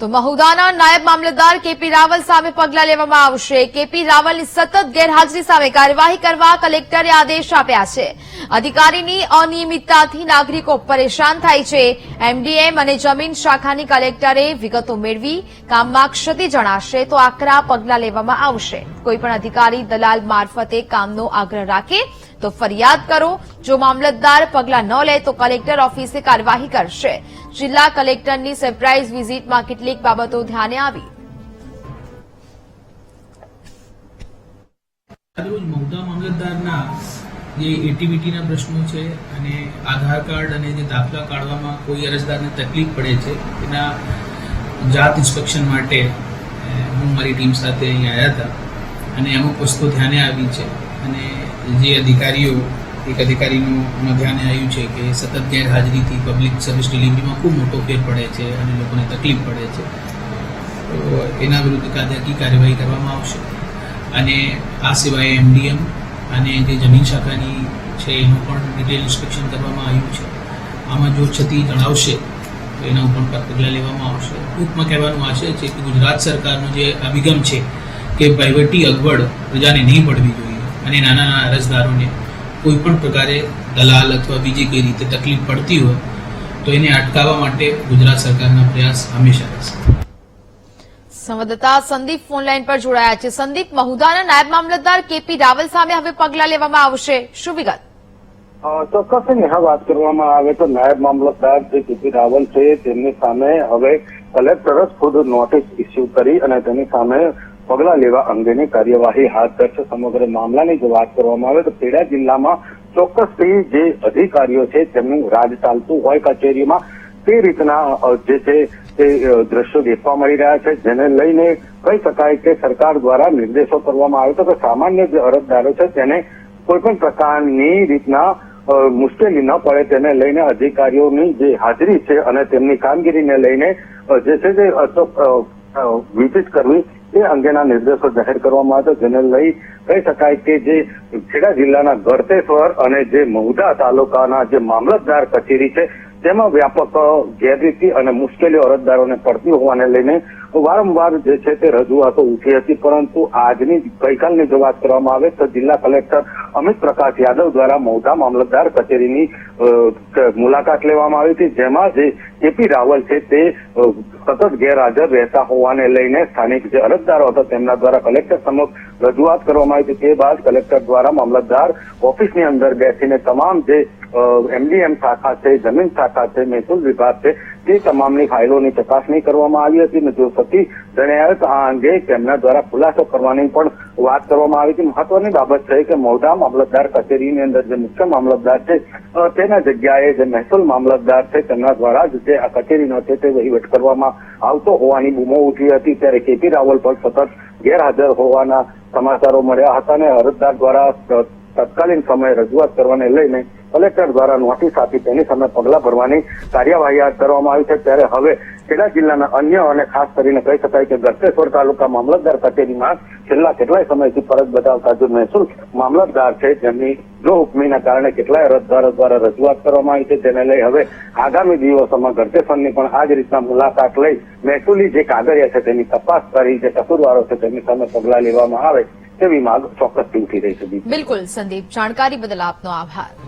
તો મહુદાના નાયબ મામલતદાર કેપી રાવલ સામે પગલાં લેવામાં આવશે. કેપી રાવલની સતત ગેરહાજરી સામે કાર્યવાહી કરવા કલેક્ટરે આદેશ આપ્યા છે. અધિકારીની અનિયમિતતાથી નાગરિકો પરેશાન થાય છે. એમડીએમ અને જમીન શાખાની કલેક્ટરે વિગતો મેળવી કામમાં ક્ષતિ જણાશે તો આકરા પગલાં લેવામાં આવશે. કોઈપણ અધિકારી દલાલ મારફતે કામનો આગ્રહ રાખે તો ફરિયાદ કરો. જો મામલતદાર પગલાં ન લે તો કલેક્ટર ઓફિસે કાર્યવાહી કરશે. જિલ્લા કલેક્ટરની સરપ્રાઇઝ વિઝિટમાં કેટલીક બાબતો ધ્યાને આવી. જે એટીવીટીના પ્રશ્નો છે અને આધાર કાર્ડ અને જે દાખલા કાઢવામાં કોઈ અરજદારને તકલીફ પડે છે, એના જાત ઇન્સ્પેક્શન માટે હું મારી ટીમ સાથે અહીં આવ્યા હતા. અને અમુક વસ્તુ ધ્યાને આવી છે. અને જે અધિકારીઓ, એક અધિકારીનું ધ્યાને આવ્યું છે કે સતત ગેરહાજરીથી પબ્લિક સર્વિસ ડિલિવરીમાં ખૂબ મોટો ફેર પડે છે અને લોકોને તકલીફ પડે છે. તો એના વિરુદ્ધ કાયદાકીય કાર્યવાહી કરવામાં આવશે. અને આ સિવાય એમડીએમ અને જે જમીન શાખાની છે, એનું પણ ડિટેલ ઇન્સ્પેક્શન કરવામાં આવ્યું છે. આમાં જો ક્ષતિ જણાવશે, તો એના ઉપર પર પગલાં લેવામાં આવશે. ટૂંકમાં કહેવાનું આશય છે કે ગુજરાત સરકારનો જે અભિગમ છે કે વહીવટી અગવડ પ્રજાને નહીં પડવી જોઈએ. અને નાના નાના અરજદારોને કોઈ પણ પ્રકારે દલાલ અથવા બીજી કઈ રીતે તકલીફ પડતી હોય તો એને અટકાવવા માટે ગુજરાત સરકારના પ્રયાસ હંમેશા રહેશે. સંવાદદાતા સંદીપ ફોનલાઈન પર જોડાયા છે. સંદીપ મહુદાના નાયબ મામલતદાર કેપી રાવલ સામે હવે પગલાં લેવામાં આવશે. શું વિગત? ચોક્કસ હા વાત કરવામાં આવે તો નાયબ મામલતદાર જે કેપી રાવલ છે તેમની સામે હવે કલેક્ટર જ ખુદ નોટિસ ઇસ્યુ કરી અને તેની સામે પગલાં લેવા અંગેની કાર્યવાહી હાથ ધરશે. સમગ્ર મામલાની જો વાત કરવામાં આવે તો ખેડા જિલ્લામાં ચોક્કસથી જે અધિકારીઓ છે તેમનું રાજ ચાલતું હોય કચેરીમાં તે રીતના જે છે તે દ્રશ્યો દેખવા મળી રહ્યા છે. જેને લઈને કહી શકાય કે સરકાર દ્વારા નિર્દેશો કરવામાં આવ્યો હતો કે સામાન્ય જે અરજદારો છે તેને કોઈ પણ પ્રકારની રીતના મુશ્કેલી ન પડે. તેને લઈને અધિકારીઓની જે હાજરી છે અને તેમની કામગીરીને લઈને જે છે તે વિઝિટ કરવી એ અંગેના નિર્દેશો જાહેર કરવામાં આવ્યા જેને લઈ કહી શકાય કે જે ખેડા જિલ્લાના ગળતેશ્વર અને જે મહુધા તાલુકાના જે મામલતદાર કચેરી છે તેમાં વ્યાપક ગેરરીતિ અને મુશ્કેલીઓ અરજદારોને પડતી હોવાને લઈને વારંવાર જે છે તે રજૂઆતો ઉઠી હતી, પરંતુ આજની ગઈકાલની જો વાત કરવામાં આવે તો જિલ્લા કલેક્ટર અમિત પ્રકાશ યાદવ દ્વારા મોટા મામલતદાર કચેરીની મુલાકાત લેવામાં આવી હતી, જેમાં જે કેપી રાવલ છે તે સતત ગેરહાજર રહેતા હોવાને લઈને સ્થાનિક જે અરજદારો હતા તેમના દ્વારા કલેક્ટર સમક્ષ રજૂઆત કરવામાં આવી હતી. તે બાદ કલેક્ટર દ્વારા મામલતદાર ઓફિસની અંદર બેસીને તમામ જે એમડીએમ શાખા છે, જમીન શાખા છે, મહેસૂલ વિભાગ છે, તે તમામની ફાઇલોની ચકાસણી કરવામાં આવી હતી અને જો સતી જણાવે તો આ અંગે તેમના દ્વારા ખુલાસો કરવાની પણ વાત કરવામાં આવી હતી. મહત્વની બાબત છે કે મોઢા મામલતદાર કચેરીની અંદર જે મુખ્ય મામલતદાર છે તેના જગ્યાએ જે મહેસૂલ મામલતદાર છે, તેમના દ્વારા જ જે આ કચેરીનો છે તે વહીવટ કરવામાં આવતો હોવાની બૂમો ઉઠી હતી. ત્યારે કેપી રાવલ પણ સતત ગેરહાજર હોવાના સમાચારો મળ્યા હતા અને અરજદાર દ્વારા તત્કાલીન સમયે રજૂઆત કરવાને લઈને કલેક્ટર દ્વારા નોટિસ આપી તેની સામે પગલાં ભરવાની કાર્યવાહી હાથ ધરવામાં આવી છે. ત્યારે હવે ખેડા જિલ્લાના અન્ય અને ખાસ કરીને કહી શકાય કે ગળતેશ્વર તાલુકા મામલતદાર કચેરીમાં છેલ્લા કેટલાય સમયથી ફરજ બજાવતા જે મહેસૂલ મામલતદાર છે જેમની જો ઉપમીના કારણે કેટલાય અરજદારો દ્વારા રજૂઆત કરવામાં આવી છે તેને લઈ હવે આગામી દિવસોમાં ગળતેશ્વરની પણ આ જ રીતના મુલાકાત લઈ મહેસૂલી જે કાગળિયા છે તેની તપાસ કરી, જે કસૂરવારો છે તેની સામે પગલાં લેવામાં આવે તેવી માંગ ચોક્કસથી ઉઠી રહી છે. બિલકુલ, સંદીપ. જાણકારી બદલ આપનો આભાર.